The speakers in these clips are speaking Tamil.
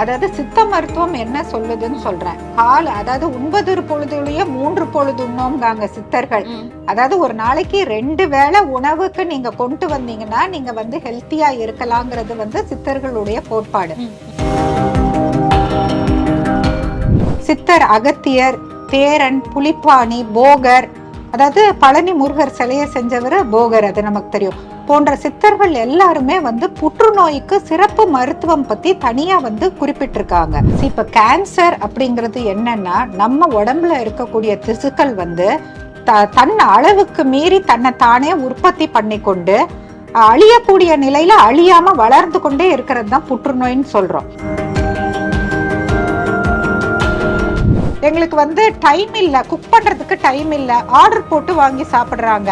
அதாவது சித்த மருத்துவம் என்ன சொல்லுதுன்னு சொல்றேன். கால் அதாவது ஒன்பது பொழுதுலயே மூன்று பொழுது உண்ணோம்காங்க சித்தர்கள். அதாவது ஒரு நாளைக்கு ரெண்டு வேளை உணவுக்கு நீங்க கொண்டு வந்தீங்கன்னா நீங்க வந்து ஹெல்த்தியா இருக்கலாங்கிறது வந்து சித்தர்களுடைய கோட்பாடு. சித்தர் அகத்தியர் தேரன் புலிப்பாணி போகர் அதாவது பழனி முருகர் சிலையை செஞ்சவர் போகர் அது நமக்கு தெரியும். போன்ற சித்தர்கள் எல்லாருமே வந்து புற்றுநோய்க்கு சிறப்பு மருத்துவம் பத்தி தனியா வந்து குறிப்பிட்டிருக்காங்க. இப்ப கேன்சர் அப்படிங்கிறது என்னன்னா நம்ம உடம்புல இருக்கக்கூடிய திசுக்கள் வந்து த- தன் அளவுக்கு மீறி தன்னை தானே உற்பத்தி பண்ணிக்கொண்டு அழியக்கூடிய நிலையில அழியாம வளர்ந்து கொண்டே இருக்கிறது தான் புற்றுநோயின்னு சொல்றோம். எங்களுக்கு வந்து டைம் இல்லை. குக் பண்ணுறதுக்கு டைம் இல்லை. ஆர்டர் போட்டு வாங்கி சாப்பிட்றாங்க.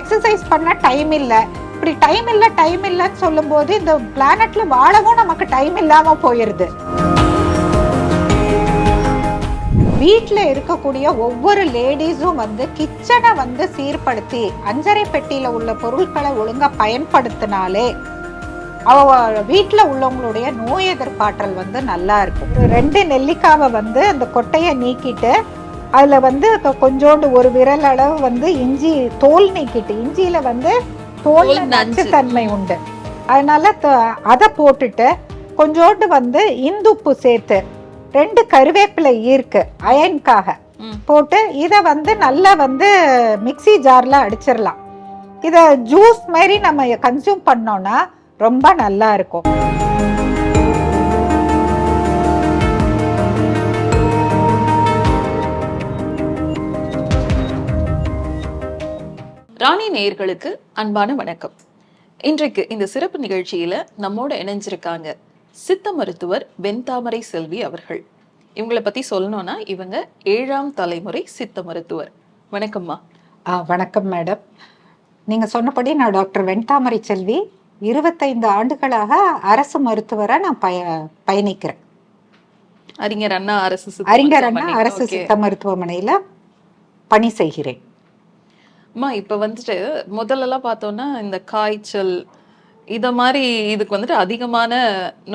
எக்ஸசைஸ் பண்ண டைம் இல்லை. இப்படி டைம் இல்லை டைம் இல்லைன்னு சொல்லும்போது இந்த பிளானட்ல வாழவும் நமக்கு டைம் இல்லாமல் போயிடுது வீட்டில் இருக்கக்கூடிய ஒவ்வொரு லேடிஸும் வந்து கிச்சனை வந்து சீர்படுத்தி அஞ்சரை பெட்டியில் உள்ள பொருட்களை ஒழுங்காக பயன்படுத்தினாலே அவ வீட்ல உள்ளவங்களுடைய நோய் எதிர்ப்பாற்றல் வந்து நல்லா இருக்கும் ரெண்டு நெல்லிக்காவை வந்து அந்த கொட்டையை நீக்கிட்டு அதுல வந்து கொஞ்சோண்டு ஒரு விரல் அளவு வந்து இஞ்சி தோல் நீக்கிட்டு இஞ்சியில வந்து தோல் நஞ்சு. நச்சுத்தன்மை உண்டு அதனால அதை போட்டுட்டு கொஞ்சோண்டு வந்து இந்துப்பு சேர்த்து ரெண்டு கருவேப்பிலை ஈர்க்கு அயன்காக. போட்டு இதை வந்து நல்லா வந்து மிக்ஸி ஜார்ல அடிச்சிடலாம் இதை ஜூஸ் மாதிரி நம்ம கன்சியூம் பண்ணோம்னா ரொம்ப நல்லா இருக்கும். ராணி நேயர்களுக்கு அன்பான வணக்கம். இன்றைக்கு இந்த சிறப்பு நிகழ்ச்சியில நம்மோட இணைஞ்சிருக்காங்க சித்த மருத்துவர் வெண்தாமரை செல்வி அவர்கள். இவங்கள பத்தி சொல்லணும்னா இவங்க ஏழாம் தலைமுறை சித்த மருத்துவர். வணக்கம்மா. ஆ, வணக்கம் மேடம். நீங்க சொன்னபடி நான் டாக்டர் வெண்தாமரை செல்வி இருபத்தைந்து ஆண்டுகளாக அரசு மருத்துவரா நான் பய பயணிக்கிறேன். அறிஞர் அண்ணா அரசு அறிஞர் அண்ணா. அரசு. சித்த மருத்துவமனையில பணி செய்கிறேன். அம்மா இப்ப வந்துட்டு முதல்லலாம் பார்த்தோம்னா இந்த காய்ச்சல் இத மாதிரி இதுக்கு வந்துட்டு அதிகமான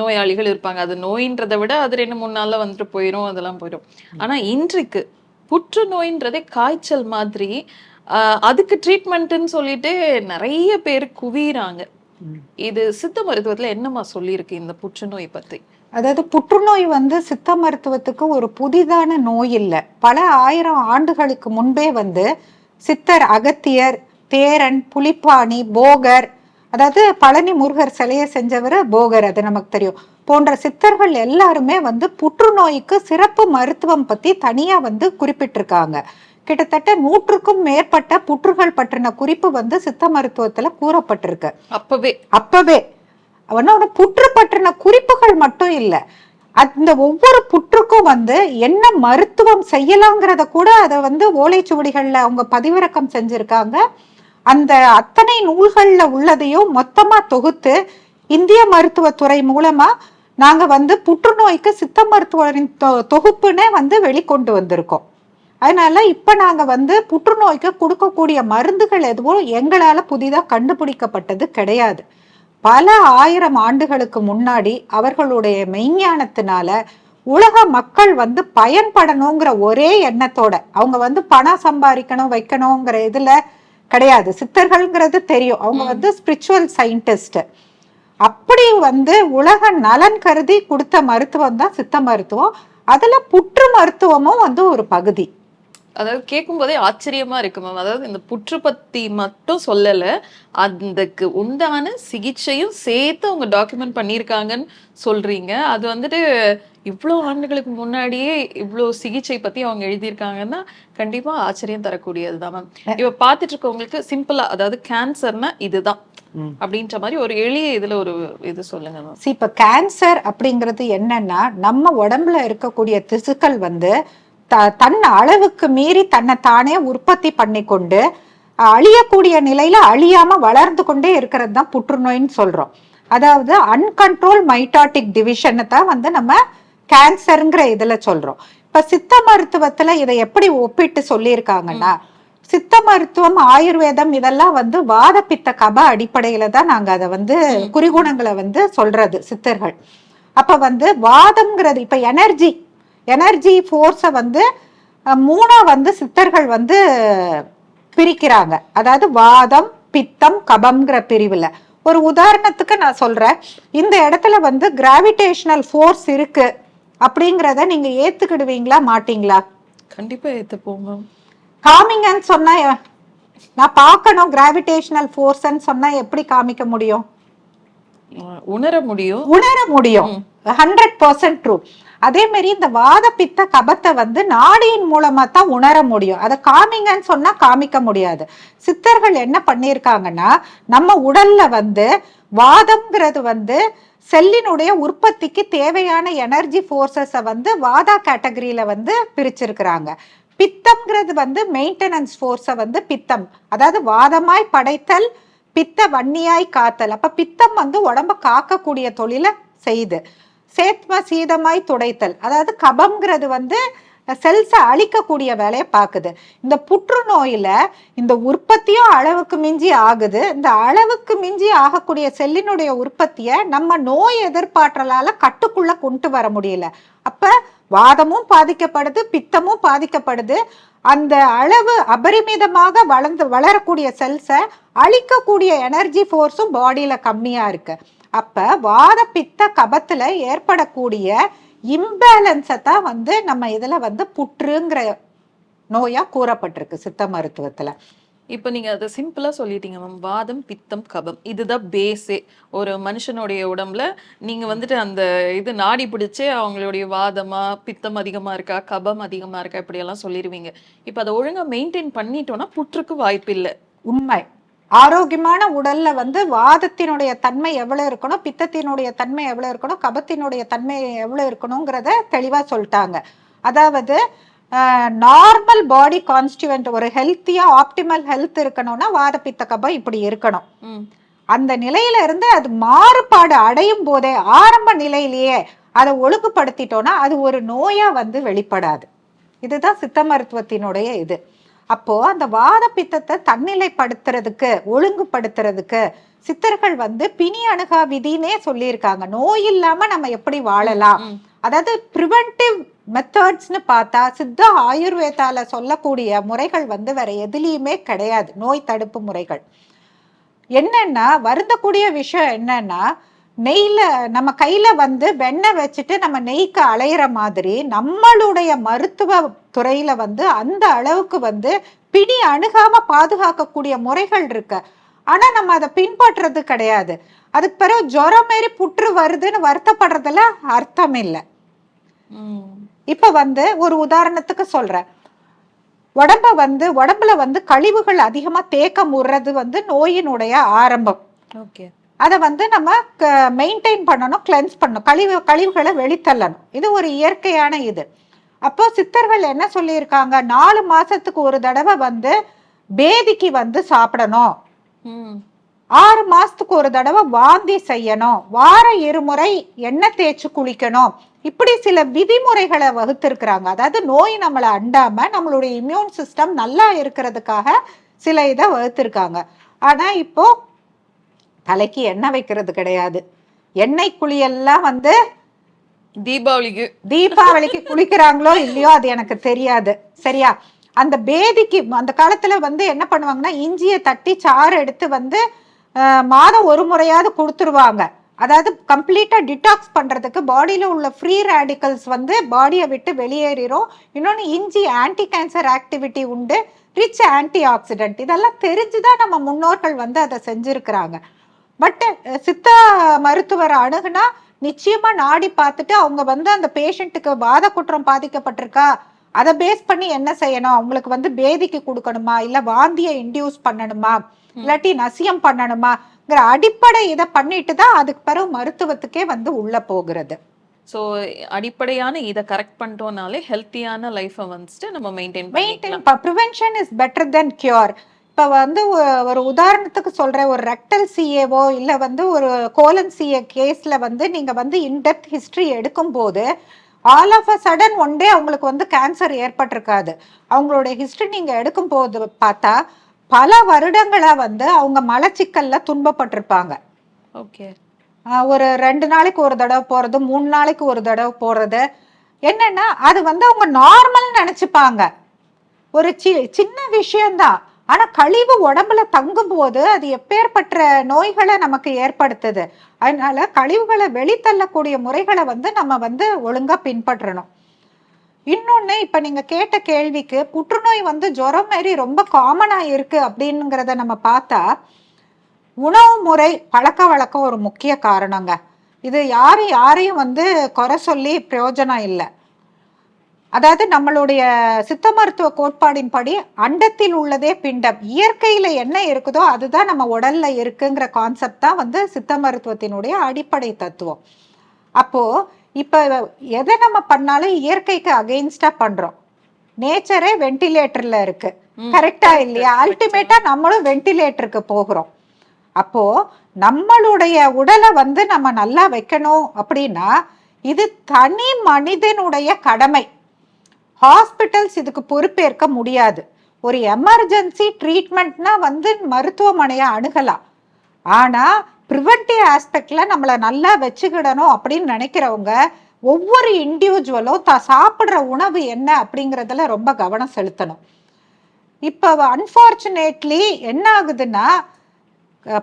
நோயாளிகள் இருப்பாங்க. அது நோயின்றதை விட அது ரெண்டு மூணு நாள்ல வந்துட்டு போயிடும் அதெல்லாம் போயிடும் ஆனா இன்றைக்கு புற்றுநோயின்றதே காய்ச்சல் மாதிரி அதுக்கு ட்ரீட்மெண்ட்னு சொல்லிட்டு நிறைய பேர் குவிறாங்க இது சித்த மருத்துவத்துல என்னம்மா சொல்லியிருக்கு இந்த புற்றுநோய் பத்தி? அதாவது புற்றுநோய் வந்து சித்த மருத்துவத்துக்கு ஒரு புதிதான நோய் இல்லை. பல ஆயிரம் ஆண்டுகளுக்கு முன்பே வந்து சித்தர் அகத்தியர் பேரன் புலிப்பாணி போகர் அதாவது பழனி முருகர் சிலையை செஞ்சவர் போகர் அது நமக்கு தெரியும். போன்ற சித்தர்கள் எல்லாருமே வந்து புற்றுநோய்க்கு சிறப்பு மருத்துவம் பத்தி தனியா வந்து குறிப்பிட்டிருக்காங்க. கிட்டத்தட்ட நூற்றுக்கும் மேற்பட்ட புற்றுகள் பற்றின குறிப்பு வந்து சித்த மருத்துவத்துல கூறப்பட்டிருக்கு. அப்பவே. அப்பவே. அவனோட புற்று பற்றின குறிப்புகள் மட்டும் இல்ல. அந்த ஒவ்வொரு புற்றுக்கும் வந்து என்ன மருத்துவம் செய்யலாங்கிறத கூட அதை வந்து ஓலைச்சுவடிகள்ல அவங்க பதிவிறக்கம் செஞ்சிருக்காங்க. அந்த அத்தனை நூல்கள்ல உள்ளதையும் மொத்தமா தொகுத்து இந்திய மருத்துவத்துறை மூலமா நாங்க வந்து புற்றுநோய்க்கு சித்த மருத்துவரின் தொ- தொகுப்புனே வந்து வெளிக்கொண்டு வந்திருக்கோம். அதனால இப்ப நாங்க வந்து புற்றுநோய்க்கு கொடுக்கக்கூடிய மருந்துகள் எதுவும் எங்களால புதிதா கண்டுபிடிக்கப்பட்டது கிடையாது. பல ஆயிரம் ஆண்டுகளுக்கு முன்னாடி அவர்களுடைய மெய்ஞானத்தினால உலக மக்கள் வந்து பயன்படணுங்கிற ஒரே எண்ணத்தோட அவங்க வந்து பணம் சம்பாதிக்கணும் வைக்கணுங்கிற இதுல கிடையாது. சித்தர்கள்ங்கிறது தெரியும். அவங்க வந்து ஸ்பிரிச்சுவல் சயின்டிஸ்ட் அப்படி வந்து உலக நலன் கருதி கொடுத்த மருத்துவம் தான் சித்த மருத்துவம். அதுல புற்று மருத்துவமும் வந்து ஒரு பகுதி. அதாவது கேட்கும் போதே ஆச்சரியமா இருக்கு மேம் அதாவது இந்த புற்று பத்தி மட்டும் சொல்லல அதுக்கு உண்டான சிகிச்சையும் சேர்த்து அவங்க டாக்குமெண்ட் பண்ணியிருக்காங்கன்னு சொல்றீங்க. அது வந்துட்டு இவ்வளோ ஆண்டுகளுக்கு முன்னாடியே இவ்வளோ சிகிச்சை பத்தி அவங்க எழுதியிருக்காங்கன்னா கண்டிப்பா ஆச்சரியம் தரக்கூடியது தான் மேம் இப்ப பார்த்துட்டு இருக்கவங்களுக்கு சிம்பிளா அதாவது கேன்சர்னா இதுதான் அப்படின்ற மாதிரி ஒரு எளிய இதுல ஒரு இது சொல்லுங்க மேம் இப்ப கேன்சர் அப்படிங்கிறது என்னன்னா நம்ம உடம்புல இருக்கக்கூடிய திசுக்கள் வந்து த- தன் அளவுக்கு மீறி தன்னை தானே உற்பத்தி பண்ணிக்கொண்டு அழியக்கூடிய நிலையில அழியாம வளர்ந்து கொண்டே இருக்கிறது தான் புற்றுநோய்ன்னு சொல்றோம். அதாவது அன்கண்ட்ரோல் மைட்டாட்டிக் டிவிஷனை தான் வந்து நம்ம கேன்சருங்கிற இதுல சொல்றோம். இப்ப சித்த மருத்துவத்துல இதை எப்படி ஒப்பிட்டு சொல்லியிருக்காங்கன்னா சித்த மருத்துவம் ஆயுர்வேதம் இதெல்லாம் வந்து வாதப்பித்த கப அடிப்படையில தான் நாங்க அதை வந்து குறிகுணங்களை வந்து சொல்றது சித்தர்கள். அப்ப வந்து வாதம்ங்கிறது இப்ப எனர்ஜி எனர்ஜி ஃபோர்ஸை வந்து அஹ், மூணா வந்து சித்தர்கள் வந்து பிரிக்கிறாங்க. அதாவது வாதம் பித்தம் கபம்ங்கிற பிரிவுல. ஒரு உதாரணத்துக்கு நான் சொல்றேன். இந்த இடத்துல வந்து கிராவிடேஷனல் ஃபோர்ஸ் இருக்கு. அப்படிங்கிறத நீங்க ஏத்துக்கிடுவீங்களா மாட்டீங்களா? கண்டிப்பா ஏத்துப்போம் மேம் காமிங்கன்னு சொன்னா எ- நான் பார்க்கணும் கிராவிடேஷனல் ஃபோர்ஸ்ன்னு சொன்னா எப்படி காமிக்க முடியும்? உணர முடியும். உணர முடியும். ஹண்ட்ரட் பர்சன்ட் ட்ரூ அதே மாதிரி இந்த வாத பித்த கபத்தை வந்து நாடியின் மூலமா தான் உணர முடியும். அதை காமிங்கன்னு சொன்னா காமிக்க முடியாது. சித்தர்கள் என்ன பண்ணியிருக்காங்கன்னா நம்ம உடல்ல வந்து வாதம்ங்கிறது வந்து செல்லினுடைய உற்பத்திக்கு தேவையான எனர்ஜி ஃபோர்ஸஸை வந்து வாதா கேட்டகரியில வந்து பிரிச்சிருக்கிறாங்க. பித்தம்ங்கிறது வந்து மெயின்டெனன்ஸ் ஃபோர்ஸை வந்து பித்தம். அதாவது வாதமாய் படைத்தல் பித்த வன்னியாய் காத்தல். அப்ப பித்தம் வந்து உடம்ப காக்கக்கூடிய தொழிலை செய்யுது. சேத்ம சீதமாய் துடைத்தல். அதாவது கபம்ங்கிறது வந்து செல்ஸை அழிக்கக்கூடிய வேலையை பார்க்குது. இந்த புற்றுநோயில இந்த உற்பத்தியும் அளவுக்கு மிஞ்சி ஆகுது. இந்த அளவுக்கு மிஞ்சி ஆகக்கூடிய செல்லினுடைய உற்பத்தியை நம்ம நோய் எதிர்ப்பாற்றலால கட்டுக்குள்ள கொண்டு வர முடியல. அப்ப வாதமும் பாதிக்கப்படுது பித்தமும் பாதிக்கப்படுது. அந்த அளவு அபரிமிதமாக வளர்ந்து வளரக்கூடிய செல்ஸை அழிக்கக்கூடிய எனர்ஜி ஃபோர்ஸும் பாடியில கம்மியா இருக்கு. அப்ப வாத பித்த கபத்துல ஏற்படக்கூடிய இம்பேலன்ஸை தான் வந்து நம்ம இதுல வந்து புற்றுங்கிற நோயா கூறப்பட்டிருக்கு சித்த மருத்துவத்துல. இப்போ நீங்க அதை சிம்பிளா சொல்லிட்டீங்க மேம். வாதம் பித்தம் கபம். இதுதான் பேஸே ஒரு மனுஷனுடைய உடம்புல நீங்க வந்துட்டு அந்த இது நாடி பிடிச்சே அவங்களுடைய வாதமா பித்தம் அதிகமா இருக்கா கபம் அதிகமா இருக்கா இப்படி எல்லாம் சொல்லிடுவீங்க இப்போ அதை ஒழுங்கா மெயின்டைன் பண்ணிட்டோம்னா புற்றுக்கு வாய்ப்பு இல்லை உண்மை. ஆரோக்கியமான உடல்ல வந்து வாதத்தினுடைய தன்மை எவ்வளவு இருக்கணும் பித்தத்தினுடைய தன்மை எவ்வளவு இருக்கணும் கபத்தினுடைய தன்மை எவ்வளவு இருக்கணுங்கிறத தெளிவா சொல்லிட்டாங்க. அதாவது நார்மல் பாடி கான்ஸ்டியூவன்ட் ஒரு ஹெல்த்தியா ஆப்டிமல் ஹெல்த் இருக்கணும்னா வாத பித்த கபம் இப்படி இருக்கணும். அந்த நிலையில இருந்து அது மாறுபாடு அடையும் போதே ஆரம்ப நிலையிலேயே அதை ஒழுங்குபடுத்திட்டோம்னா அது ஒரு நோயா வந்து வெளிப்படாது. இதுதான் சித்த மருத்துவத்தினுடைய இது. அப்போ அந்த வாத பித்தத்தை தன்னிலைப்படுத்துறதுக்கு ஒழுங்குபடுத்துறதுக்கு சித்தர்கள் வந்து பிணி அணுகா விதினே சொல்லியிருக்காங்க. நோய் இல்லாம நம்ம எப்படி வாழலாம். அதாவது ப்ரிவென்டிவ் மெத்தட்ஸ்னு பார்த்தா சித்த ஆயுர்வேதால சொல்லக்கூடிய முறைகள் வந்து வேற எதுலேயுமே கிடையாது. நோய் தடுப்பு முறைகள். என்னன்னா வருந்தக்கூடிய விஷயம் என்னன்னா நெய்ல நம்ம கையில வந்து வெண்ணெய் வச்சுட்டு நம்ம நெய்க்கு அலையிற மாதிரி நம்மளுடைய மருத்துவ துறையில வந்து அந்த அளவுக்கு வந்து பிடி அணுகாம பாதுகாக்கக்கூடிய முறைகள் இருக்கு. ஆனா நம்ம அதை பின்பற்றுறது கிடையாது. அதுக்கு பிறகு ஜுரம் மாரி புற்று வருதுன்னு வருத்தப்படுறதுல அர்த்தம் இல்லை. இப்ப வந்து ஒரு உதாரணத்துக்கு சொல்றேன். உடம்ப வந்து உடம்புல வந்து கழிவுகள் அதிகமா தேக்கம் உடுறது வந்து நோயினுடைய ஆரம்பம். ஓகே. அதை வந்து நம்ம மெயின்டைன் பண்ணணும் கிளென்ஸ் பண்ணணும். கழிவு கழிவுகளை வெளித்தள்ளணும். இது ஒரு இயற்கையான இது. அப்போ சித்தர்கள் என்ன சொல்லியிருக்காங்க? நாலு மாசத்துக்கு ஒரு தடவை வந்து பேதிக்கு வந்து சாப்பிடணும். ஆறு மாசத்துக்கு ஒரு தடவை வாந்தி செய்யணும். வார இருமுறை எண்ணெய் தேய்ச்சி குளிக்கணும். இப்படி சில விதிமுறைகளை வகுத்திருக்கிறாங்க. அதாவது நோய் நம்மளை அண்டாம நம்மளுடைய இம்யூன் சிஸ்டம் நல்லா இருக்கிறதுக்காக சில இதை வகுத்திருக்காங்க. ஆனா இப்போ தலைக்கு எண்ணெய் வைக்கிறது கிடையாது. எண்ணெய் குளியெல்லாம் வந்து தீபாவளிக்கு. தீபாவளிக்கு குளிக்கிறாங்களோ இல்லையோ அது எனக்கு தெரியாது. சரியா? அந்த பேதிக்கு அந்த காலத்துல வந்து என்ன பண்ணுவாங்கன்னா இஞ்சியை தட்டி சாறு எடுத்து வந்து மாதம் ஒரு முறையாவது கொடுத்துருவாங்க. அதாவது கம்ப்ளீட்டா டிடாக்ஸ் பண்றதுக்கு பாடியில உள்ள ஃப்ரீ ரேடிக்கல்ஸ் வந்து பாடியை விட்டு வெளியேறிடும் இன்னொன்று இஞ்சி ஆன்டி கேன்சர் ஆக்டிவிட்டி உண்டு. Rich antioxidant. இதெல்லாம் தெரிஞ்சுதான் நம்ம முன்னோர்கள் வந்து அதை செஞ்சிருக்கிறாங்க. பட் சித்த மருத்துவர் அணுகுனா நிச்சயமா நாடி பார்த்துட்டு அவங்க வந்து அந்த பேஷண்ட்டுக்கு வாத குற்றம் பாதிக்கப்பட்டிருக்கா? அதை பேஸ் பண்ணி என்ன செய்யணும்? அவங்களுக்கு வந்து பேதிக்கு கொடுக்கணுமா? இல்ல வாந்தியை இன்டியூஸ் பண்ணணுமா? இல்லாட்டி நசியம் பண்ணணுமாங்கிற அடிப்படை இதை பண்ணிட்டு தான் அதுக்கு பிறகு மருத்துவத்துக்கே வந்து உள்ள போகிறது. ஸோ அடிப்படையான இதை கரெக்ட் பண்ணிட்டோம்னாலே ஹெல்த்தியான லைஃப்பை வந்துட்டு நம்ம maintain maintain prevention is better then cure இப்போ வந்து ஒரு உதாரணத்துக்கு சொல்றேன். ஒரு ரெக்டல் சிஏவோ இல்லை வந்து ஒரு கோலன் சிஏ கேஸ்ல வந்து நீங்க வந்து இன்டெப்த் ஹிஸ்டரி எடுக்கும்போது all of a sudden one day அவங்களுக்கு வந்து கேன்சர் ஏற்பட்டிருக்காது. அவங்களுடைய ஹிஸ்டரி நீங்க எடுக்கும்போது பார்த்தா பல வருடங்களா வந்து அவங்க மலச்சிக்கல்ல துன்பப்பட்டிருப்பாங்க. ஓகே. ஒரு ரெண்டு நாளைக்கு ஒரு தடவை போறது மூணு நாளைக்கு ஒரு தடவை போறது. என்னன்னா அது வந்து அவங்க நார்மல் நினைச்சுப்பாங்க. ஒரு சி சின்ன விஷயம்தான். ஆனா கழிவு உடம்புல தங்கும் போது அது எப்பேற்பட்ட நோய்களை நமக்கு ஏற்படுத்துது. அதனால கழிவுகளை வெளித்தள்ளக்கூடிய முறைகளை வந்து நம்ம வந்து ஒழுங்கா பின்பற்றணும். இன்னொன்னு இப்ப நீங்க கேட்ட கேள்விக்கு புற்றுநோய் வந்து ஜுரம் மாரி ரொம்ப காமனா இருக்கு அப்படிங்கிறத நம்ம பார்த்தா உணவு முறை பழக்க வழக்கம் ஒரு முக்கிய காரணங்க. இது யாரும் யாரையும் வந்து குறை சொல்லி பிரயோஜனம் இல்லை. அதாவது நம்மளுடைய சித்த மருத்துவ கோட்பாடின்படி அண்டத்தில் உள்ளதே பிண்டம். இயற்கையில என்ன இருக்குதோ அதுதான் நம்ம உடல்ல இருக்குங்கிற கான்செப்ட் தான் வந்து சித்த மருத்துவத்தினுடைய அடிப்படை தத்துவம். அப்போ இப்ப எதை நம்ம பண்ணாலும் இயற்கைக்கு அகெயின்ஸ்டா பண்றோம். நேச்சரே வென்டிலேட்டர்ல இருக்கு. கரெக்டா இல்லையா. அல்டிமேட்டா நம்மளும் வென்டிலேட்டருக்கு போகிறோம். அப்போ நம்மளுடைய உடலை வந்து நம்ம நல்லா வைக்கணும் அப்படின்னா இது தனி மனிதனுடைய கடமை. ஹாஸ்பிட்டல்ஸ் இதுக்கு பொறுப்பேற்க முடியாது. ஒரு எமர்ஜென்சி ட்ரீட்மெண்ட்னா வந்து மருத்துவமனையை அணுகலாம். ஆனால் ப்ரிவென்டிவ் ஆஸ்பெக்டில் நம்மளை நல்லா வச்சுக்கிடணும் அப்படின்னு நினைக்கிறவங்க ஒவ்வொரு இண்டிவிஜுவலும் தான் சாப்பிட்ற உணவு என்ன அப்படிங்கிறதுல ரொம்ப கவனம் செலுத்தணும். இப்போ அன்ஃபார்ச்சுனேட்லி என்ன ஆகுதுன்னா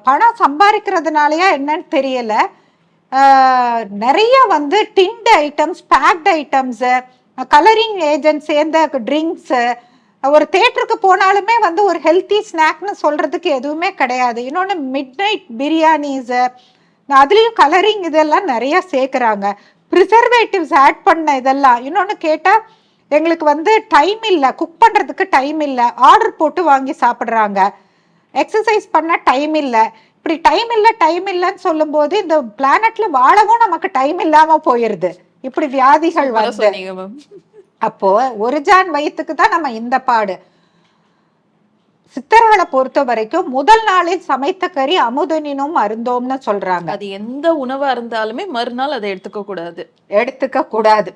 பணம் சம்பாதிக்கிறதுனாலயா என்னன்னு தெரியல. நிறைய வந்து tinned items packed items colouring agent சேர்ந்த ட்ரிங்க்ஸு ஒரு தேட்டருக்கு போனாலுமே வந்து ஒரு ஹெல்த்தி ஸ்நாக்னு சொல்கிறதுக்கு எதுவுமே கிடையாது. இன்னொன்று மிட் நைட் பிரியாணிஸு அதுலேயும் கலரிங் இதெல்லாம் நிறையா சேர்க்குறாங்க. ப்ரிசர்வேட்டிவ்ஸ் ஆட் பண்ண இதெல்லாம். இன்னொன்று கேட்டால் எங்களுக்கு வந்து டைம் இல்லை குக் பண்ணுறதுக்கு டைம் இல்லை ஆர்டர் போட்டு வாங்கி சாப்பிட்றாங்க. எக்ஸசைஸ் பண்ண டைம் இல்லை. இப்படி டைம் இல்லை டைம் இல்லைன்னு சொல்லும்போது இந்த பிளானட்ல வாழவும் நமக்கு டைம் இல்லாமல் போயிடுது இப்படி வியாதிகள் வந்து. அப்போ ஒரு ஜான் வயிற்றுக்கு தான் நம்ம இந்த பாடு. சித்தர்களை பொறுத்த வரைக்கும் முதல் நாளில் சமைத்த கறி அமுதனினும் அருந்தோம்னு சொல்றாங்க. அது எந்த உணவா இருந்தாலுமே மறுநாள் அதை எடுத்துக்க கூடாது. எடுத்துக்க கூடாது.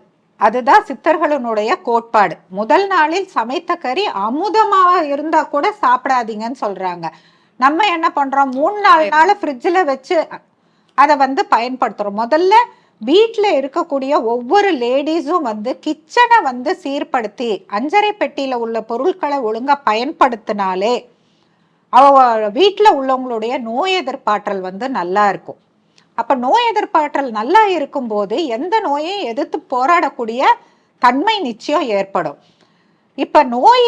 அதுதான் சித்தர்களுடைய கோட்பாடு. முதல் நாளில் சமைத்த கறி அமுதமா இருந்தா கூட சாப்பிடாதீங்கன்னு சொல்றாங்க. நம்ம என்ன பண்றோம்? மூணு நாலு நாள் ஃப்ரிட்ஜில் வச்சு அதை வந்து பயன்படுத்துறோம். முதல்ல வீட்டில் இருக்கக்கூடிய ஒவ்வொரு லேடிஸும் வந்து கிச்சனை வந்து சீர்படுத்தி அஞ்சரை பெட்டியில் உள்ள பொருட்களை ஒழுங்காக பயன்படுத்தினாலே அவ வீட்டில் உள்ளவங்களுடைய நோய் எதிர்ப்பாற்றல் வந்து நல்லா இருக்கும். அப்போ நோய் எதிர்ப்பாற்றல் நல்லா இருக்கும்போது எந்த நோயையும் எதிர்த்து போராடக்கூடிய தன்மை நிச்சயம் ஏற்படும். இப்போ நோய்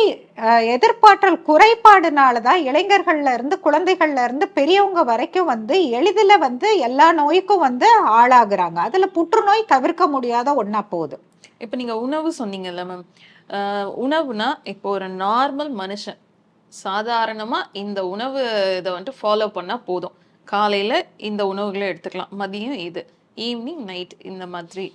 எதிர்ப்பாற்றல் குறைபாடுனால தான் இளைஞர்கள்ல இருந்து குழந்தைகள்ல இருந்து பெரியவங்க வரைக்கும் வந்து எளிதில் வந்து எல்லா நோய்க்கும் வந்து ஆளாகிறாங்க. அதில் புற்றுநோய் தவிர்க்க முடியாத ஒன்றா போகுது. இப்போ நீங்கள் உணவு சொன்னீங்கல்ல மேம் உணவுனா இப்போ ஒரு நார்மல் மனுஷன் சாதாரணமாக இந்த உணவு இதை வந்துட்டு ஃபாலோ பண்ணால் போதும். காலையில் இந்த உணவுகளை எடுத்துக்கலாம். மதியம் இது. ஈவினிங் நைட் இந்த மாதிரி.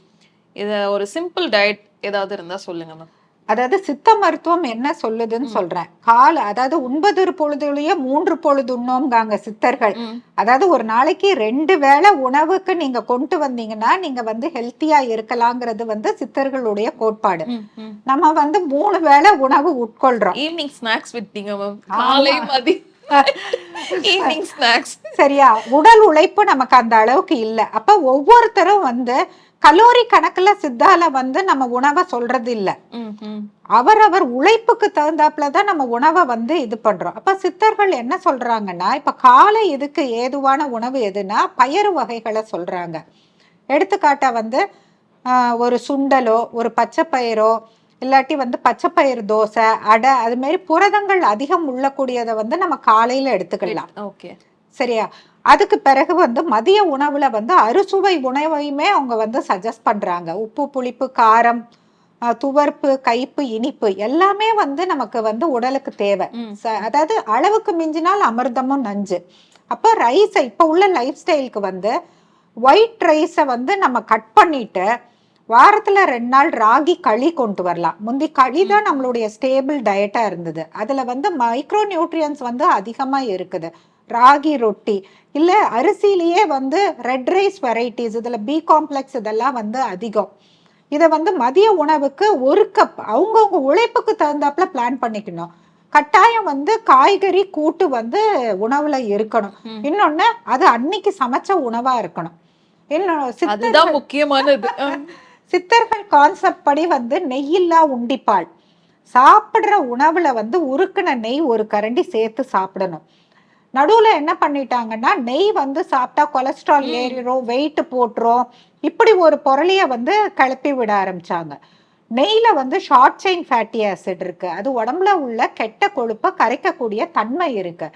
இதை ஒரு சிம்பிள் டயட் ஏதாவது இருந்தால் சொல்லுங்கள் மேம் அதாவது சித்த மருத்துவம் என்ன சொல்லுதுன்னு சொல்றேன். கால அதாவது உண்பதொரு பொழுதுலயே மூன்று பொழுது உண்ணோம்காங்க சித்தர்கள். அதாவது ஒரு நாளைக்கு ரெண்டு வேளை உணவுக்கு நீங்க கொண்டு வந்தீங்கன்னா நீங்க வந்து ஹெல்த்தியா இருக்கலாங்கிறது வந்து சித்தர்களுடைய கோட்பாடு. நம்ம வந்து மூணு வேளை உணவு உட்கொள்றோம். ஈவினிங் ஸ்நாக்ஸ் விட்டீங்க காலை மதி. ஈவினிங் ஸ்நாக்ஸ் சரியா? உடல் உழைப்பு நமக்கு அந்த அளவுக்கு இல்லை. அப்ப ஒவ்வொருத்தரும் வந்து கலோரி கணக்குல சித்தால வந்து நம்ம உணவை சொல்றது இல்ல அவரவர் உழைப்புக்கு தகுந்தாப்புல தான் நம்ம உணவை வந்து இது பண்றோம். அப்ப சித்தர்கள் என்ன சொல்றாங்கன்னா இப்ப காலை இதுக்கு ஏதுவான உணவு எதுனா பயறு வகைகளை சொல்றாங்க. எடுத்துக்காட்டா வந்து ஒரு சுண்டலோ ஒரு பச்சை பயிரோ இல்லாட்டி வந்து பச்சை பயிறு தோசை அடை அது மாதிரி புரதங்கள் அதிகம் உள்ளக்கூடியதை வந்து நம்ம காலையில எடுத்துக்கலாம். ஓகே. சரியா? அதுக்கு பிறகு வந்து மதிய உணவுல வந்து அறுசுவை உணவையுமே அவங்க வந்து சஜஸ்ட் பண்றாங்க. உப்பு புளிப்பு காரம் துவர்ப்பு கைப்பு இனிப்பு எல்லாமே வந்து நமக்கு வந்து உடலுக்கு தேவை. அதாவது அளவுக்கு மிஞ்சினால் அமிர்தமும் நஞ்சு. அப்போ ரைஸை இப்போ உள்ள லைஃப் ஸ்டைலுக்கு வந்து ஒயிட் ரைஸை வந்து நம்ம கட் பண்ணிட்டு வாரத்துல ரெண்டு நாள் ராகி களி கொண்டு வரலாம். முந்தி களி தான் நம்மளுடைய ஸ்டேபிள் டயட்டா இருந்தது. அதுல வந்து மைக்ரோ நியூட்ரியன்ஸ் வந்து அதிகமா இருக்குது. ராகி ரொட்டி இல்ல அரிசியிலேயே வந்து ரெட் ரைஸ் வெரைட்டிஸ் இதுல பி காம்ப்ளெக்ஸ் இதெல்லாம் வந்து அதிகம். இதை வந்து மதிய உணவுக்கு ஒரு கப் அவங்கவுங்க உழைப்புக்கு தகுந்தாப்புல பிளான் பண்ணிக்கணும். கட்டாயம் வந்து காய்கறி கூட்டு வந்து உணவுல இருக்கணும். இன்னொன்னு அது அன்னைக்கு சமைச்ச உணவா இருக்கணும். அதுதான் முக்கியமானது. சித்தர்கள் கான்செப்ட் படி வந்து நெய்யில்லா உண்டிப்பால் சாப்பிடுற உணவுல வந்து உருக்குன நெய் ஒரு கரண்டி சேர்த்து சாப்பிடணும். நடுவுல என்ன பண்ணிட்டாங்கன்னா நெய் வந்து சாப்பிட்டா கொலஸ்ட்ரால். ஏறிடும் வெயிட் போட்டுரும். இப்படி ஒரு பொருளைய வந்து கிளப்பி விட ஆரம்பிச்சாங்க. நெய்ல வந்து ஷார்ட் செயின் ஃபேட்டி ஆசிட் இருக்கு. அது உடம்புல உள்ள கெட்ட கொழுப்பை கரைக்கக்கூடிய தன்மை இருக்கு.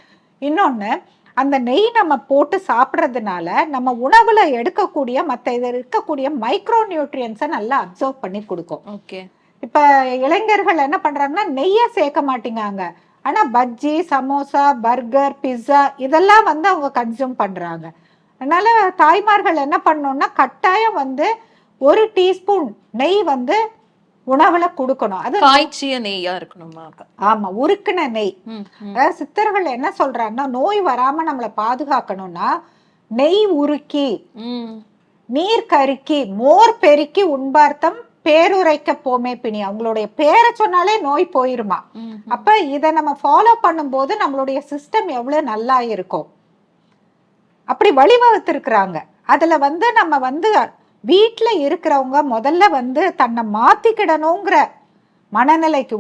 இன்னொன்னு அந்த நெய் நம்ம போட்டு சாப்பிட்றதுனால நம்ம உணவுல எடுக்கக்கூடிய மற்ற இதில் இருக்கக்கூடிய மைக்ரோ நியூட்ரியன்ஸை நல்லா அப்சர்வ் பண்ணி கொடுக்கும். ஓகே. இப்ப இளைஞர்கள் என்ன பண்றாங்கன்னா நெய்யை சேர்க்க மாட்டேங்காங்க ஆனா பஜ்ஜி சமோசா பர்கர் பிஸ்ஸா இதெல்லாம் வந்து அவங்க கன்சியூம் பண்றாங்க அதனால தாய்மார்கள் என்ன பண்ணணும்னா கட்டாயம் வந்து ஒரு டீஸ்பூன் நெய் வந்து உணவுல கொடுக்கணும் அது காய்ச்சிய நெய்யா இருக்கணுமா ஆமா உருக்குன நெய். அதாவது சித்தர்கள் என்ன சொல்றாங்கன்னா நோய் வராம நம்மளை பாதுகாக்கணும்னா நெய் உருக்கி. நீர் கருக்கி மோர் பெருக்கி உண்பார்த்தம் பேருரைக்க போமே பிணி. அவங்களுடைய பேரை சொன்னாலே நோய் போயிருமா. அப்ப இத நம்ம ஃபாலோ பண்ணும்போது நம்மளுடைய சிஸ்டம் எவ்வளவு நல்லா இருக்கும். அப்படி வழிவகுத்திருக்கிறாங்க. அதுல வந்து நம்ம வந்து வீட்ல இருக்கிறவங்க முதல்ல வந்து தன்னை மாத்திக்கிடணுங்கிற மனநிலைக்கு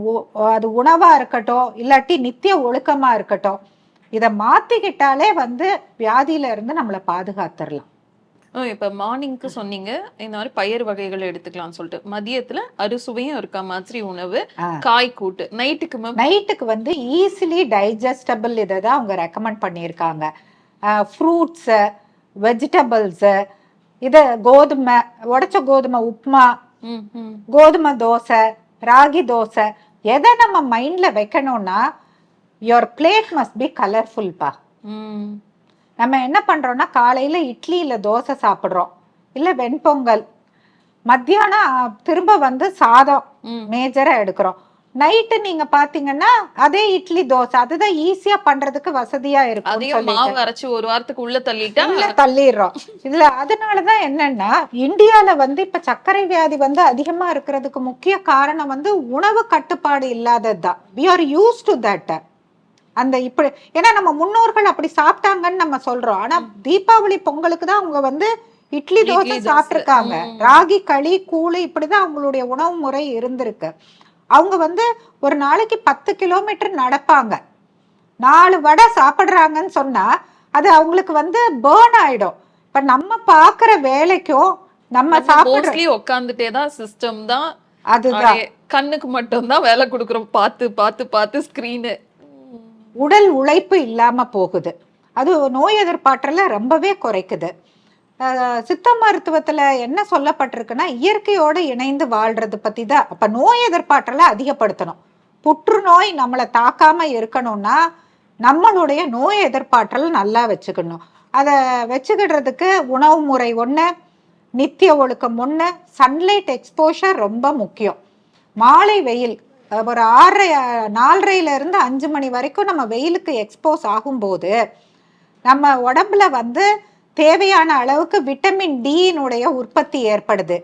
அது உணவா இருக்கட்டும் இல்லாட்டி நித்திய ஒழுக்கமா இருக்கட்டும் இதை மாத்திக்கிட்டாலே வந்து வியாதியில இருந்து நம்மளை பாதுகாத்துடலாம். இப்ப மார்னிங்க்கு சொன்னீங்க. இந்த மாதிரி பயிர் வகைகள் எடுத்துக்கலாம்னு சொல்லிட்டு. மதியத்துல அறுசுவையும் இருக்க மாதிரி உணவு. காய் கூட்டு. நைட்டுக்கு நைட்டுக்கு வந்து ஈஸிலி டைஜஸ்டபிள் இதை தான் அவங்க ரெக்கமெண்ட் பண்ணியிருக்காங்க. ஃப்ரூட்ஸு வெஜிடபிள்ஸு இது கோதுமை உடைச்ச கோதுமை உப்புமா ம், ம். கோதுமை தோசை ராகி தோசை எதை நம்ம மைண்டில் வைக்கணும்னா யுவர் பிளேட் மஸ்ட் பி. கலர்ஃபுல்ப்பா ம். நம்ம என்ன பண்ணுறோம்னா காலையில் இட்லி இல்லை தோசை சாப்பிட்றோம். இல்லை வெண்பொங்கல். மத்தியானம் திரும்ப வந்து சாதம் ம். மேஜரா எடுக்கிறோம். நைட்டு நீங்க பாத்தீங்கன்னா அதே இட்லி தோசை. அதுதான் ஈஸியா பண்றதுக்கு வசதியா இருக்கும் மாவு அரைச்சு ஒரு வாரத்துக்கு உள்ள தள்ளிட்டா தள்ளிடுறோம். இதுல அதனாலதான் என்னன்னா இந்தியால வந்து இப்ப சர்க்கரை வியாதி வந்து அதிகமா இருக்கிறதுக்கு முக்கிய காரணம் வந்து உணவு கட்டுப்பாடு இல்லாததுதான். We are use to that அந்த இப்படி ஏன்னா நம்ம முன்னோர்கள் அப்படி சாப்பிட்டாங்கன்னு நம்ம சொல்றோம். ஆனா தீபாவளி பொங்கலுக்கு தான் அவங்க வந்து இட்லி தோசை. சாப்பிட்டிருக்காங்க. ராகி களி கூழ் இப்படிதான் அவங்களுடைய உணவு முறை இருந்திருக்கு. அவங்க வந்து ஒரு நாளைக்கு பத்து கிலோமீட்டர் நடப்பாங்க. நாலு வடை சாப்பிடுறாங்கன்னு சொன்னா அது அவங்களுக்கு வந்து பேர்ன் ஆயிடும். இப்ப நம்ம பாக்குற வேலைக்கும் நம்ம சாப்பிடுற உட்காந்துட்டே தான் சிஸ்டம் தான் அதுதான். கண்ணுக்கு மட்டும் தான் வேலை கொடுக்குறோம். பார்த்து பார்த்து பார்த்து ஸ்கிரீனு உடல் உழைப்பு இல்லாமல் போகுது. அது நோய் எதிர்ப்பாற்றல ரொம்பவே குறைக்குது. சித்த மருத்துவத்துல என்ன சொல்லப்பட்டிருக்குன்னா இயற்கையோடு இணைந்து வாழ்றது பத்தி தான் அப்ப நோய் எதிர்ப்பாற்றலை அதிகப்படுத்தணும். புற்றுநோய் நம்மளை தாக்காம இருக்கணும்னா நம்மளுடைய நோய் எதிர்ப்பாற்றல் நல்லா வச்சுக்கணும். அதை வச்சுக்கிடுறதுக்கு உணவு முறை ஒன்று நித்திய ஒழுக்கம் ஒன்று சன்லைட் எக்ஸ்போஷர் ரொம்ப முக்கியம். மாலை வெயில் ஒரு ஆறரை நாலரைல இருந்து அஞ்சு மணி வரைக்கும் நம்ம வெயிலுக்கு எக்ஸ்போஸ் ஆகும்போது நம்ம உடம்புல வந்து தேவையான அளவுக்கு விட்டமின் டியினுடைய உற்பத்தி ஏற்படுது.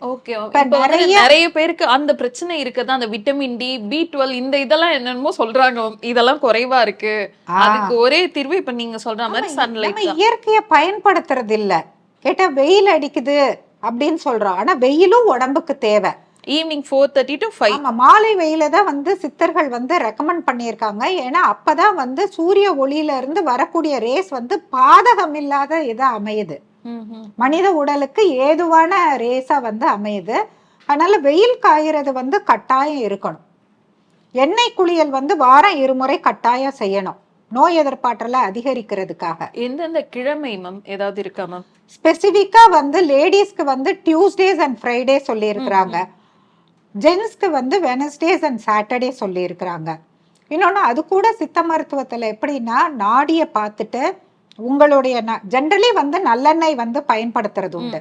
நிறைய- பேருக்கு அந்த பிரச்சனை இருக்குதா? அந்த விட்டமின் டி பி டுவெல் இந்த இதெல்லாம் என்னென்னமோ சொல்றாங்க. இதெல்லாம் குறைவா இருக்கு. அதுக்கு ஒரே தீர்வு இப்ப நீங்க சொல்ற மாதிரி சன்லைட் இயற்கையை பயன்படுத்துறது இல்ல கேட்டா வெயில் அடிக்குது அப்படின்னு சொல்றோம். ஆனா வெயிலும் உடம்புக்கு தேவை. Evening four thirty to five மாலை வெயில தான் வந்து சித்தர்கள் வந்து ரெக்கமெண்ட் பண்ணியிருக்காங்க. ஏன்னா அப்பதான் வந்து சூரிய ஒளியில இருந்து வரக்கூடிய ரேஸ் வந்து பாதகம் இல்லாத இதா அமையுது. மனித உடலுக்கு ஏதுவான ரேஸா வந்து அமையுது. அதனால வெயில் காயறது வந்து கட்டாயம் இருக்கணும். எண்ணெய் குளியல் வந்து வாரம் இருமுறை கட்டாயம் செய்யணும். நோய் எதிர்ப்பாற்றலை அதிகரிக்கிறதுக்காக. எந்தெந்த கிழமை மேம் ஏதாவது இருக்கா மேம் ஸ்பெசிஃபிக்கா வந்து லேடிஸ்க்கு வந்து டியூஸ்டேஸ் அண்ட் ஃப்ரைடே சொல்லியிருக்கிறாங்க. ஜென்ஸ்க்கு வந்து வெனஸ்டேஸ் அண்ட் சாட்டர்டே சொல்லியிருக்கிறாங்க. இன்னொன்று அது கூட சித்த மருத்துவத்தில் எப்படின்னா நாடியை பார்த்துட்டு உங்களுடைய ஜென்ரலி வந்து நல்லெண்ணெய் வந்து பயன்படுத்துறது உண்டு.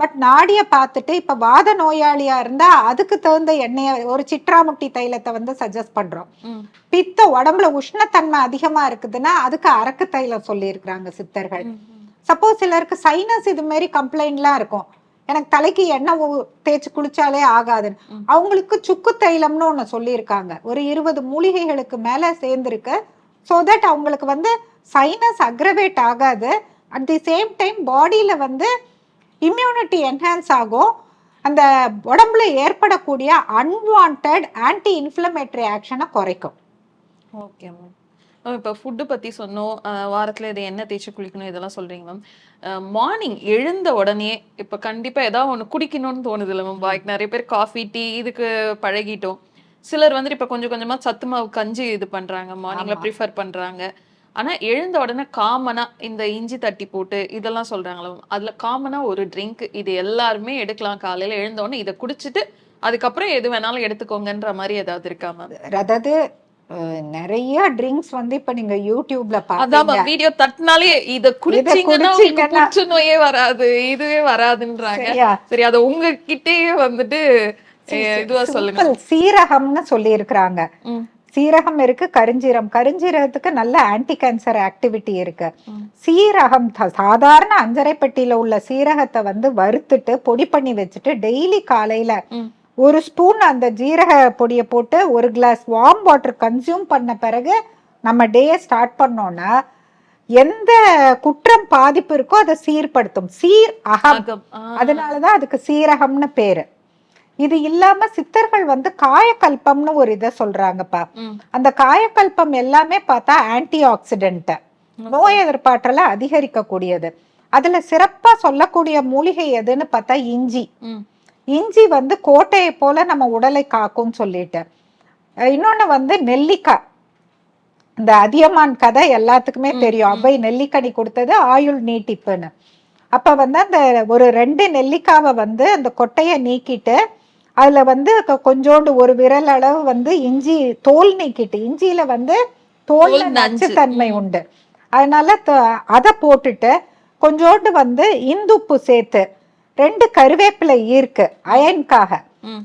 பட் நாடியை பார்த்துட்டு இப்போ வாத நோயாளியா இருந்தா அதுக்கு தகுந்த எண்ணெயை ஒரு சிட்ராமுட்டி தைலத்தை வந்து சஜஸ்ட் பண்றோம். பித்த உடம்புல உஷ்ணத்தன்மை அதிகமா இருக்குதுன்னா அதுக்கு அரக்கு தைலம் சொல்லியிருக்கிறாங்க சித்தர்கள். சப்போஸ் சிலருக்கு சைனஸ் இது மாதிரி கம்ப்ளைண்ட்லாம் இருக்கும். எனக்கு தலைக்கு எண்ணெய் தேய்ச்சி குளிச்சாலே ஆகாதுன்னு. அவங்களுக்கு சுக்கு தைலம்னு ஒன்று சொல்லியிருக்காங்க. ஒரு இருபது மூலிகைகளுக்கு மேலே சேர்ந்துருக்கு. ஸோ தட் அவங்களுக்கு வந்து சைனஸ் அக்ரவேட் ஆகாது. அட் தி சேம் டைம் பாடியில் வந்து இம்யூனிட்டி என்ஹான்ஸ் ஆகும். அந்த உடம்புல ஏற்படக்கூடிய அன்வான்ட் ஆன்டி இன்ஃப்ளமேட்டரி ஆக்ஷனை குறைக்கும். ஓகே மேம் மேம் இப்போ ஃபுட்டு பற்றி சொன்னோம். வாரத்துல இது என்ன தேய்ச்சி குளிக்கணும் இதெல்லாம் சொல்றீங்க மேம் மார்னிங் எழுந்த உடனே இப்போ கண்டிப்பா ஏதாவது ஒன்று குடிக்கணும்னு தோணுது இல்லை மேம் பாய்க்கு நிறைய பேர் காஃபி டீ இதுக்கு பழகிட்டோம். சிலர் வந்துட்டு இப்போ கொஞ்சம் கொஞ்சமா சத்து மாவு கஞ்சி இது பண்றாங்க மார்னிங்ல ஆமா. ப்ரிஃபர் பண்றாங்க. ஆனா எழுந்த உடனே காமனா இந்த இஞ்சி தட்டி போட்டு இதெல்லாம் சொல்றாங்களா மேம் அதுல காமனா ஒரு ட்ரிங்க் இது எல்லாருமே எடுக்கலாம். காலையில எழுந்த உடனே இதை குடிச்சிட்டு அதுக்கப்புறம் எது வேணாலும் எடுத்துக்கோங்கன்ற மாதிரி ஏதாவது இருக்கா மேம் அதாவது நிறைய ட்ரிங்க்ஸ் வந்து இப்ப நீங்க யூடியூப்ல பாத்தீங்க வீடியோ தட்டினாலே இத குடிச்சீங்கன்னா புற்றுநோயே வராது இதுவே வராதுன்றாங்க. சரி அத உங்ககிட்டயே வந்துட்டு இதுவா சொல்லுங்க. சீரகம்னு சொல்லி இருக்கிறாங்க சீரகம் இருக்கு கருஞ்சீரம். கருஞ்சீரகத்துக்கு நல்ல ஆன்டி கேன்சர் ஆக்டிவிட்டி இருக்கு. சீரகம் சாதாரண அஞ்சரை பெட்டியில உள்ள சீரகத்தை வந்து வறுத்துட்டு பொடி பண்ணி வச்சுட்டு டெய்லி காலையில. ஒரு ஸ்பூன் அந்த ஜீரக பொடியை போட்டு ஒரு கிளாஸ் வார்ம் வாட்டர் கன்சியூம் பண்ண பிறகு நம்ம டேயை ஸ்டார்ட் பண்ணோம்னா எந்த குற்றம் பாதிப்பு இருக்கோ அதை சீர்படுத்தும். சீர் அகம். அதனாலதான் அதுக்கு சீரகம்னு பேரு. இது இல்லாம சித்தர்கள் வந்து காயக்கல்பம்னு ஒரு இதை சொல்றாங்கப்பா. அந்த காயக்கல்பம் எல்லாமே பார்த்தா ஆன்டி ஆக்சிடென்ட் நோய் எதிர்ப்பாற்றலை அதிகரிக்கக்கூடியது. அதுல சிறப்பா சொல்லக்கூடிய மூலிகை எதுன்னு பார்த்தா இஞ்சி. இஞ்சி வந்து கோட்டையை போல நம்ம உடலை காக்கும்னு சொல்லிட்டு. அஹ் இன்னொன்னு வந்து நெல்லிக்காய். இந்த அதியமான் கதை எல்லாத்துக்குமே தெரியும். ம். அவ்வை நெல்லிக்கனி கொடுத்தது ஆயுள் நீட்டிப்புன்னு. அப்ப வந்து அந்த ஒரு ரெண்டு நெல்லிக்காவை வந்து அந்த கொட்டையை நீக்கிட்டு அதுல வந்து கொஞ்சோண்டு ஒரு விரல் அளவு வந்து இஞ்சி தோல் நீக்கிட்டு இஞ்சியில வந்து தோல்ல தோல். நச்சுத்தன்மை உண்டு. அதனால அதை போட்டுட்டு கொஞ்சோண்டு வந்து இந்துப்பு சேர்த்து ரெண்டு கருவேப்பிலை ஈர்க்கு அயன்காக.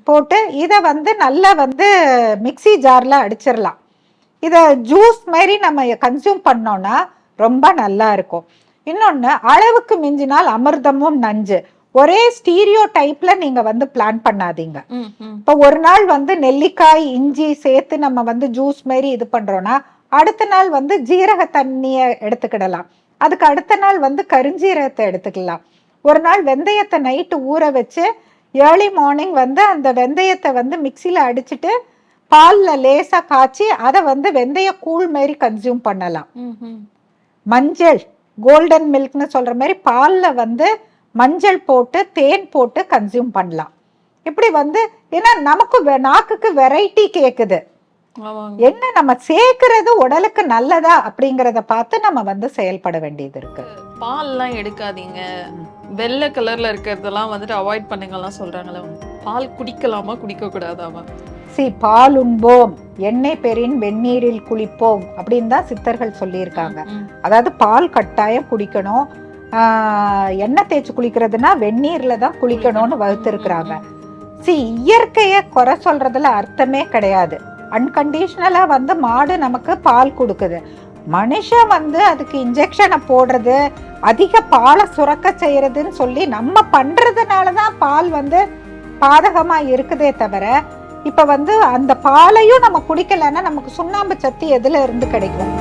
போட்டு இதை வந்து நல்லா வந்து மிக்ஸி ஜார்ல அடிச்சிடலாம் இதை ஜூஸ் மாதிரி நம்ம கன்சியூம் பண்ணோம்னா ரொம்ப நல்லா இருக்கும். இன்னொன்று அளவுக்கு மிஞ்சினால் அமிர்தமும் நஞ்சு. ஒரே ஸ்டீரியோ டைப்ல நீங்க வந்து பிளான் பண்ணாதீங்க. இப்போ ஒரு நாள் வந்து நெல்லிக்காய் இஞ்சி சேர்த்து நம்ம வந்து ஜூஸ் மாதிரி இது பண்றோம்னா அடுத்த நாள் வந்து ஜீரக தண்ணியை எடுத்துக்கிடலாம். அதுக்கு அடுத்த நாள் வந்து கருஞ்சீரகத்தை எடுத்துக்கலாம். ஒரு நாள் வெந்தயத்தை நைட்டு ஊற வச்சு ஏர்லி மார்னிங் வந்து அந்த வெந்தயத்தை வந்து மிக்சியில் அடிச்சிட்டு பாலில் லேசாக காய்ச்சி அதை வந்து வெந்தய கூழ் மாதிரி கன்சியூம் பண்ணலாம். மஞ்சள் கோல்டன் மில்க்னு சொல்ற மாதிரி பாலில் வந்து மஞ்சள் போட்டு தேன் போட்டு கன்சியூம் பண்ணலாம் இப்படி வந்து ஏன்னா நமக்கு நாக்குக்கு வெரைட்டி கேக்குது ஆமாங்க. என்ன நம்ம சேர்க்கறது உடலுக்கு நல்லதா அப்படிங்கறத பார்த்து நம்ம வந்து செயல்பட வேண்டியது இருக்கு. பால்லாம் எடுக்காதீங்க. வெள்ளை கலர்ல இருக்கிறதெல்லாம் வந்துட்டு அவாய்ட் பண்ணுங்கலாம் சொல்றாங்களே பால் குடிக்கலாமா குடிக்க கூடாதாமா சி பால் உண்போம். எண்ணெய் பெறின் வெந்நீரில் குளிப்போம் அப்படின்னு தான் சித்தர்கள் சொல்லியிருக்காங்க. அதாவது பால் கட்டாயம் குடிக்கணும். எண்ணெய் தேய்ச்சி குளிக்கிறதுனா வெந்நீர்ல தான் குளிக்கணும்னு வகுத்திருக்கிறாங்க. சி இயற்கையை குறை சொல்றதுல அர்த்தமே கிடையாது. அன்கண்டிஷ்னலாக வந்து மாடு நமக்கு பால் கொடுக்குது. மனுஷன் வந்து அதுக்கு இன்ஜெக்ஷனை போடுறது அதிக பாலை சுரக்க செய்கிறதுன்னு சொல்லி நம்ம பண்ணுறதுனால தான் பால் வந்து பாதகமாக இருக்குதே தவிர இப்போ வந்து அந்த பாலையும் நம்ம குடிக்கலைன்னா நமக்கு சுண்ணாம்பு சத்து எதுல இருந்து கிடைக்கும்?